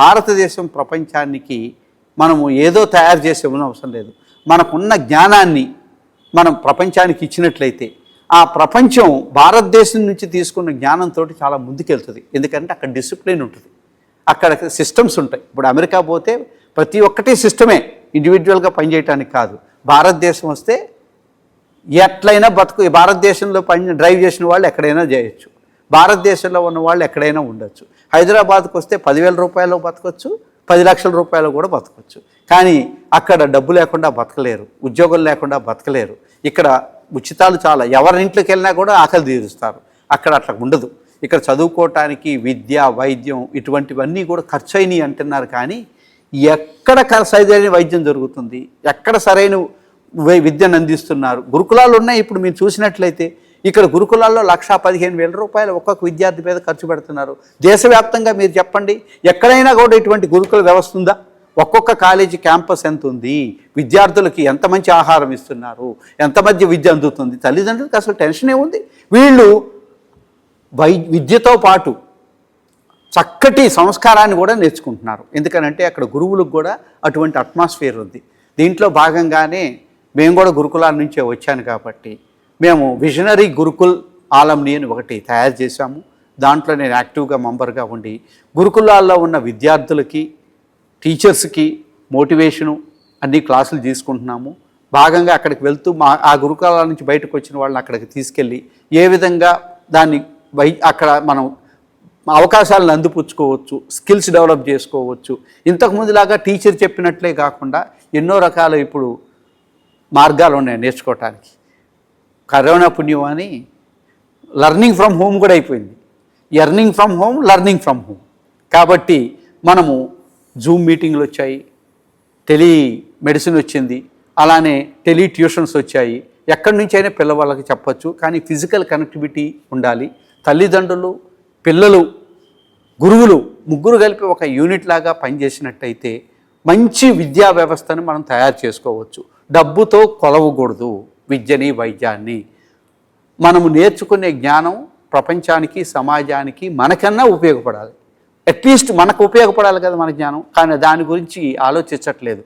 భారతదేశం ప్రపంచానికి మనము ఏదో తయారు చేసేమని అవసరం లేదు. మనకున్న జ్ఞానాన్ని మనం ప్రపంచానికి ఇచ్చినట్లయితే ఆ ప్రపంచం భారతదేశం నుంచి తీసుకున్న జ్ఞానంతో చాలా ముందుకెళ్తుంది. ఎందుకంటే అక్కడ డిసిప్లిన్ ఉంటుంది. అక్కడ సిస్టమ్స్ ఉంటాయి. ఇప్పుడు అమెరికా పోతే ప్రతి ఒక్కటి సిస్టమే. ఇండివిజువల్గా పనిచేయటానికి కాదు. భారతదేశం వస్తే ఎట్లయినా బతుకు ఈ భారతదేశంలో పని డ్రైవ్ చేసిన వాళ్ళు ఎక్కడైనా చేయొచ్చు. భారతదేశంలో ఉన్న వాళ్ళు ఎక్కడైనా ఉండొచ్చు. హైదరాబాద్కు వస్తే పదివేల రూపాయలు బతకొచ్చు పది లక్షల రూపాయలు కూడా బతకొచ్చు. కానీ అక్కడ డబ్బు లేకుండా బతకలేరు ఉద్యోగం లేకుండా బతకలేరు. ఇక్కడ ఉచితాలు చాలా ఎవరి ఇంట్లోకి వెళ్ళినా కూడా ఆకలి తీరుస్తారు. అక్కడ అట్లా ఉండదు. ఇక్కడ చదువుకోవటానికి విద్య వైద్యం ఇటువంటివన్నీ కూడా ఖర్చు అయినాయి అంటున్నారు కానీ ఎక్కడ సరైన వైద్యం జరుగుతుంది ఎక్కడ సరైన వై- విద్యను అందిస్తున్నారు? గురుకులాలు ఉన్నాయి ఇప్పుడు మీరు చూసినట్లయితే. ఇక్కడ గురుకులాల్లో లక్షా పదిహేను వేల రూపాయలు ఒక్కొక్క విద్యార్థి మీద ఖర్చు పెడుతున్నారు. దేశవ్యాప్తంగా మీరు చెప్పండి ఎక్కడైనా కూడా ఇటువంటి గురుకుల వ్యవస్థ ఉందా? ఒక్కొక్క కాలేజీ క్యాంపస్ ఎంత ఉంది? విద్యార్థులకి ఎంత మంచి ఆహారం ఇస్తున్నారు? ఎంత మంచి విద్య అందుతుంది? తల్లిదండ్రులకు అసలు టెన్షనే ఉంది వీళ్ళు వై విద్యతో పాటు చక్కటి సంస్కారాన్ని కూడా నేర్చుకుంటున్నారు. ఎందుకనంటే అక్కడ గురువులకు కూడా అటువంటి అట్మాస్ఫియర్ ఉంది. దీంట్లో భాగంగానే మేము కూడా గురుకులాల నుంచే వచ్చాను కాబట్టి మేము విజనరీ గురుకుల్ ఆలంని అని ఒకటి తయారు చేశాము. దాంట్లో నేను యాక్టివ్గా మెంబర్గా ఉండి గురుకులాల్లో ఉన్న విద్యార్థులకి టీచర్స్కి మోటివేషను అన్ని క్లాసులు తీసుకుంటున్నాము. భాగంగా అక్కడికి వెళ్తూ మా ఆ గురుకులాల నుంచి బయటకు వచ్చిన వాళ్ళని అక్కడికి తీసుకెళ్ళి ఏ విధంగా దాన్ని వై అక్కడ మనం అవకాశాలను అందిపుచ్చుకోవచ్చు స్కిల్స్ డెవలప్ చేసుకోవచ్చు. ఇంతకుముందులాగా టీచర్ చెప్పినట్లే కాకుండా ఎన్నో రకాల ఇప్పుడు మార్గాలు ఉన్నాయి నేర్చుకోవటానికి. కరోనా పుణ్యం అని లర్నింగ్ ఫ్రమ్ హోమ్ కూడా అయిపోయింది. Earning from home learning from home కాబట్టి మనము జూమ్ మీటింగ్లు వచ్చాయి టెలి మెడిసిన్ వచ్చింది అలానే టెలి ట్యూషన్స్ వచ్చాయి. ఎక్కడి నుంచి అయినా పిల్లవాళ్ళకి చెప్పొచ్చు కానీ ఫిజికల్ కనెక్టివిటీ ఉండాలి. తల్లిదండ్రులు పిల్లలు గురువులు ముగ్గురు కలిపి ఒక యూనిట్ లాగా పనిచేసినట్టయితే మంచి విద్యా వ్యవస్థను మనం తయారు చేసుకోవచ్చు. డబ్బుతో కొలవకూడదు. విద్యని వైద్యాన్ని. మనము నేర్చుకునే జ్ఞానం ప్రపంచానికి సమాజానికి మనకన్నా ఉపయోగపడాలి. అట్లీస్ట్ మనకు ఉపయోగపడాలి కదా మన జ్ఞానం. కానీ దాని గురించి ఆలోచించట్లేదు.